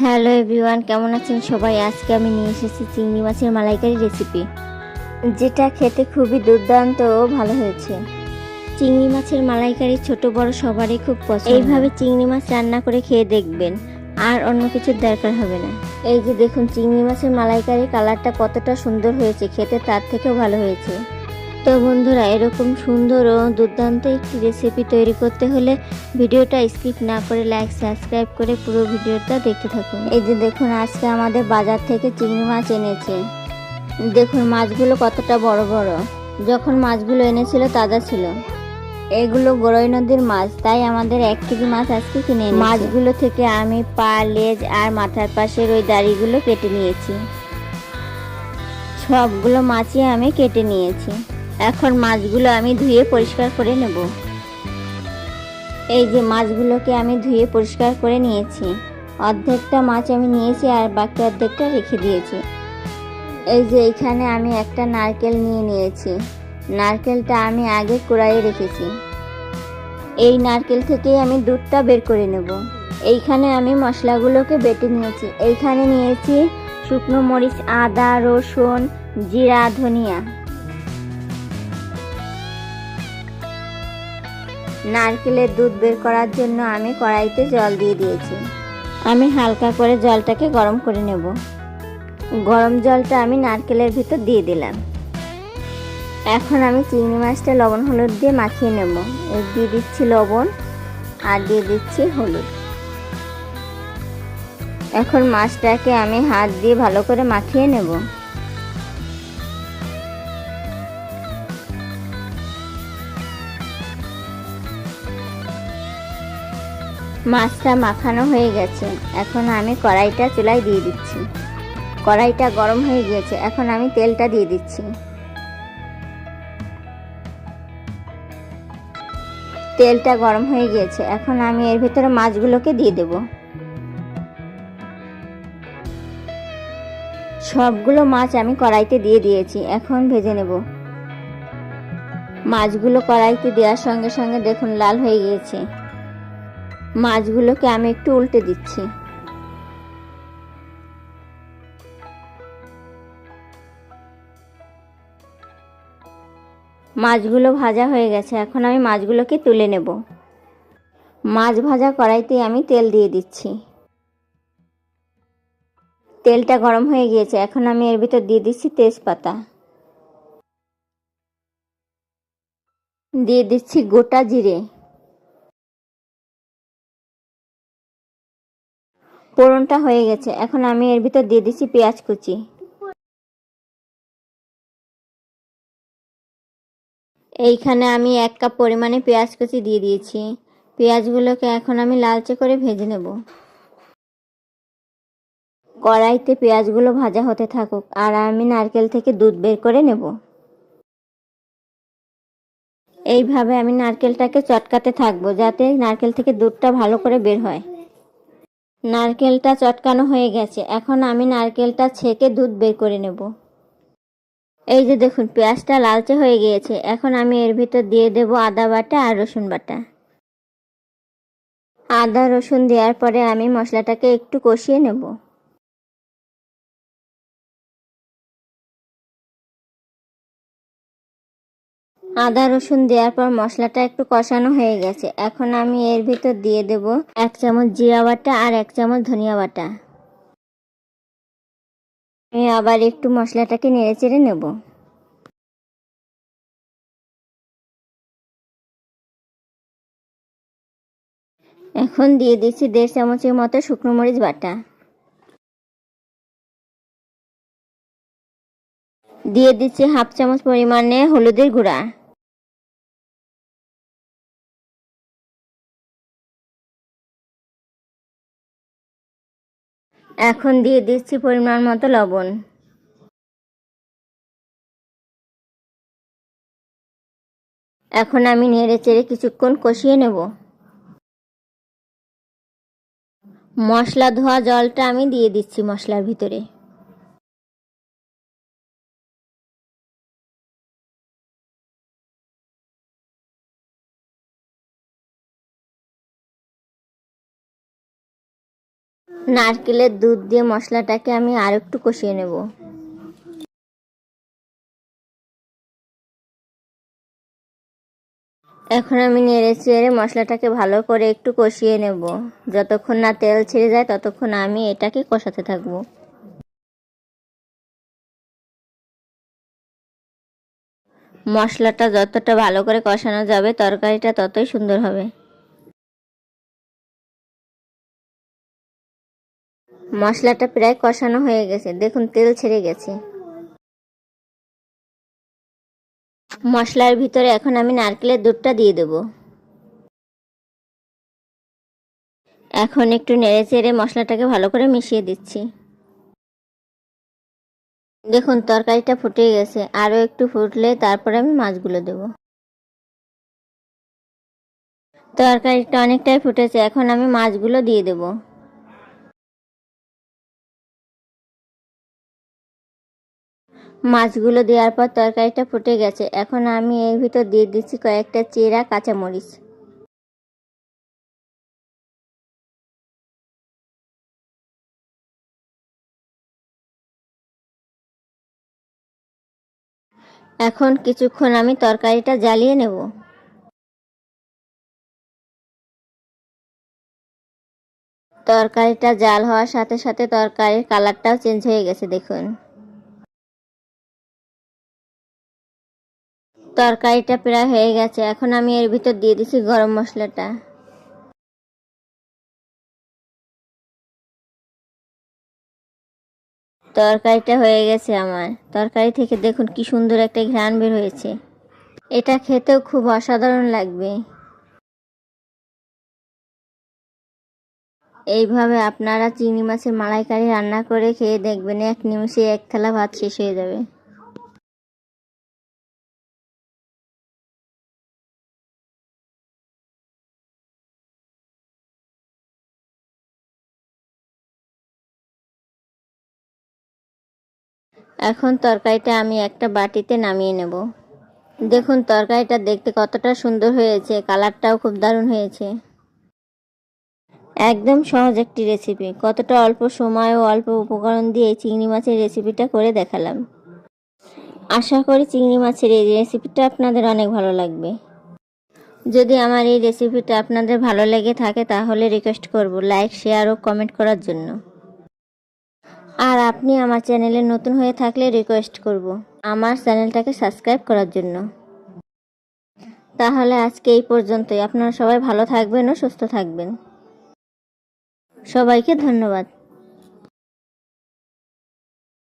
Hello everyone কেমন আছেন সবাই? আজকে আমি নিয়ে এসেছি চিংড়ি মাছের মালাইকারি রেসিপি যেটা খেতে খুবই দুর্দান্ত ও ভালো হয়েছে। চিংড়ি মাছের মালাইকারি ছোট বড় সবারই খুব পছন্দ। এইভাবে চিংড়ি মাছ রান্না করে খেয়ে দেখবেন আর অন্য কিছুর দরকার হবে না। এই যে দেখুন চিংড়ি মাছের মালাইকারি কালারটা কতটা সুন্দর হয়েছে খেতে তার থেকেও ভালো হয়েছে। তো বন্ধুরা, এরকম সুন্দর ও দুর্দান্ত একটি রেসিপি তৈরি করতে হলে ভিডিওটা স্কিপ না করে লাইক সাবস্ক্রাইব করে পুরো ভিডিওটা দেখতে থাকুন। এই যে দেখুন, আজকে আমাদের বাজার থেকে চিংড়ি মাছ এনেছে। দেখুন, মাছগুলো কতটা বড় বড়। যখন মাছগুলো এনেছিল, তাজা ছিল। এগুলো গরই নদীর মাছ, তাই আমাদের এক কেজি মাছ আজকে কিনে মাছগুলো থেকে আমি পা, লেজ আর মাথার পাশের ওই দাড়িগুলো কেটে নিয়েছি। সবগুলো মাছই আমি কেটে নিয়েছি। এখন মাছগুলো আমি ধুয়ে পরিষ্কার করে নেব। এই যে মাছগুলোকে আমি ধুয়ে পরিষ্কার করে নিয়েছি। অর্ধেকটা মাছ আমি নিয়েছি আর বাকি অর্ধেকটা রেখে দিয়েছি। এই যে এখানে আমি একটা নারকেল নিয়ে নিয়েছি। নারকেলটা আমি আগে কুড়াইয়ে রেখেছি। এই নারকেল থেকেই আমি দুধটা বের করে নেব। এইখানে আমি মশলাগুলোকে বেটে নিয়েছি। এইখানে নিয়েছি শুকনো মরিচ, আদা, রসুন, জিরা, ধনিয়া। নারকেলের দুধ বের করার জন্য আমি কড়াইতে জল দিয়ে দিয়েছি। আমি হালকা করে জলটাকে গরম করে নেব। গরম জলটা আমি নারকেলের ভিতর দিয়ে দিলাম। এখন আমি চিংড়ি মাছটা লবণ হলুদ দিয়ে মাখিয়ে নেব। দিয়ে দিচ্ছি লবণ আর দিয়ে দিচ্ছি হলুদ। এখন মাছটাকে আমি হাত দিয়ে ভালো করে মাখিয়ে নেব। মাছটা মাখানো হয়ে গেছে। এখন আমি কড়াইটা চুলায় দিয়ে দিচ্ছি। কড়াইটা গরম হয়ে গিয়েছে। এখন আমি তেলটা দিয়ে দিচ্ছি। তেলটা গরম হয়ে গিয়েছে। এখন আমি এর ভিতরে মাছগুলোকে দিয়ে দেব। সবগুলো মাছ আমি কড়াইতে দিয়ে দিয়েছি। এখন ভেজে নেব। মাছগুলো কড়াইতে দেওয়ার সঙ্গে সঙ্গে দেখুন লাল হয়ে গিয়েছে। মাছগুলোকে আমি একটু উল্টে দিচ্ছি। মাছগুলো ভাজা হয়ে গেছে, এখন আমি মাছগুলোকে তুলে নেব। মাছ ভাজা কড়াইতে আমি তেল দিয়ে দিচ্ছি। তেলটা গরম হয়ে গিয়েছে, এখন আমি এর ভিতর দিয়ে দিচ্ছি তেজপাতা। দিয়ে দিচ্ছি গোটা জিরে। পোড়নটা হয়ে গেছে। এখন আমি এর ভিতর দিয়ে দিচ্ছি পেঁয়াজ কুচি। এইখানে আমি এক কাপ পরিমাণে পেঁয়াজ কুচি দিয়ে দিয়েছি। পেঁয়াজগুলোকে এখন আমি লালচে করে ভেজে নেব। কড়াইতে পেঁয়াজগুলো ভাজা হতে থাকুক আর আমি নারকেল থেকে দুধ বের করে নেব। এইভাবে আমি নারকেলটাকে চটকাতে থাকব যাতে নারকেল থেকে দুধটা ভালো করে বের হয়। নারকেলটা চটকানো হয়ে গেছে। এখন আমি নারকেলটা ছেঁকে দুধ বের করে নেব। এই যে দেখুন, পেঁয়াজটা লালচে হয়ে গিয়েছে। এখন আমি এর ভিতর দিয়ে দেব আদা বাটা আর রসুন বাটা। আদা রসুন দেওয়ার পরে আমি মশলাটাকে একটু কষিয়ে নেব। আদা, রসুন দেওয়ার পর মশলাটা একটু কষানো হয়ে গেছে। এখন আমি এর ভিতর দিয়ে দেব এক চামচ জিরা বাটা আর এক চামচ ধনিয়া বাটা। আমি আবার একটু মশলাটাকে নেড়ে চেড়ে নেব। এখন দিয়ে দিচ্ছি দেড় চামচের মতো শুকনো মরিচ বাটা। দিয়ে দিচ্ছি হাফ চামচ পরিমাণে হলুদের গুঁড়া। এখন দিয়ে দিচ্ছি পরিমাণ মতো লবণ। এখন আমি নেড়ে চেড়ে কিছুক্ষণ কষিয়ে নেব। মশলা ধোয়া জলটা আমি দিয়ে দিচ্ছি মশলার ভিতরে। নারকেলের দুধ দিয়ে মশলাটাকে আমি আর একটু কষিয়ে নেব। এখন আমি নেড়ে চেড়ে মশলাটাকে ভালো করে একটু কষিয়ে নেব। যতক্ষণ না তেল ছেড়ে যায়, ততক্ষণ আমি এটাকে কষাতে থাকব। মশলাটা যতটা ভালো করে কষানো যাবে, তরকারিটা ততই সুন্দর হবে। মশলাটা প্রায় কষানো হয়ে গেছে। দেখুন, তেল ছেড়ে গেছে। মশলার ভিতরে এখন আমি নারকেলের দুধটা দিয়ে দেব। এখন একটু নেড়ে চেড়ে মশলাটাকে ভালো করে মিশিয়ে দিচ্ছি। দেখুন, তরকারিটা ফুটে গেছে। আরও একটু ফুটলে তারপরে আমি মাছগুলো দেব। তরকারিটা অনেকটাই ফুটেছে। এখন আমি মাছগুলো দিয়ে দেব। মাছগুলো দেওয়ার পর তরকারিটা ফুটে গেছে। এখন আমি এর ভিতর দিয়ে দিচ্ছি কয়েকটা চেরা কাঁচামরিচ। এখন কিছুক্ষণ আমি তরকারিটা জ্বালিয়ে নেব। তরকারিটা জাল হওয়ার সাথে সাথে তরকারির কালারটাও চেঞ্জ হয়ে গেছে, দেখুন। তরকারিটা প্রায় হয়ে গেছে। এখন আমি এর ভিতর দিয়ে দিচ্ছি গরম মশলাটা। তরকারিটা হয়ে গেছে আমার। তরকারি থেকে দেখুন কি সুন্দর একটা ঘ্রাণ বের হয়েছে। এটা খেতেও খুব অসাধারণ লাগবে। এইভাবে আপনারা চিংড়ি মাছের মালাইকারি রান্না করে খেয়ে দেখবেন এক নিমিষে এক থালা ভাত শেষ হয়ে যাবে। এখন তরকারিটা আমি একটা বাটিতে নামিয়ে নেব। দেখুন, তরকারিটা দেখতে কতটা সুন্দর হয়েছে, কালারটাও খুব দারুণ হয়েছে। একদম সহজ একটি রেসিপি কতটা অল্প সময় ও অল্প উপকরণ দিয়ে চিংড়ি মাছের রেসিপিটা করে দেখালাম। আশা করি চিংড়ি মাছের এই রেসিপিটা আপনাদের অনেক ভালো লাগবে। যদি আমার এই রেসিপিটা আপনাদের ভালো লেগে থাকে, তাহলে রিকোয়েস্ট করব লাইক শেয়ার ও কমেন্ট করার জন্য। আর আপনি আমার চ্যানেলে নতুন হয়ে থাকলে রিকোয়েস্ট করব আমার চ্যানেলটাকে সাবস্ক্রাইব করার জন্য। তাহলে আজকে এই পর্যন্তই। আপনারা সবাই ভালো থাকবেন ও সুস্থ থাকবেন। সবাইকে ধন্যবাদ।